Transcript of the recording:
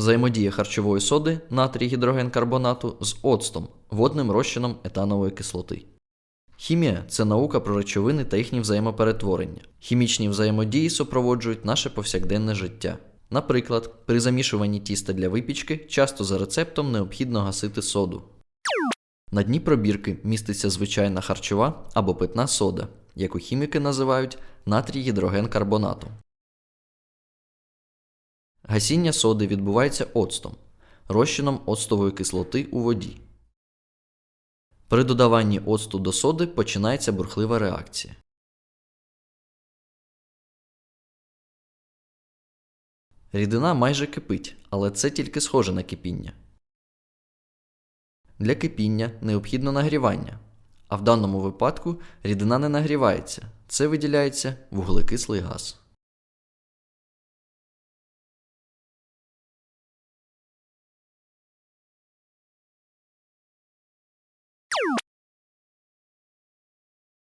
Взаємодія харчової соди натрій гідрогенкарбонату з оцтом, водним розчином етанової кислоти. Хімія це наука про речовини та їхні взаємоперетворення. Хімічні взаємодії супроводжують наше повсякденне життя. Наприклад, при замішуванні тіста для випічки часто за рецептом необхідно гасити соду. На дні пробірки міститься звичайна харчова або питна сода, яку хіміки називають натрій гідрогенкарбонатом. Гасіння соди відбувається оцтом, розчином оцтової кислоти у воді. При додаванні оцту до соди починається бурхлива реакція. Рідина майже кипить, але це тільки схоже на кипіння. Для кипіння необхідно нагрівання, а в даному випадку рідина не нагрівається, це виділяється вуглекислий газ.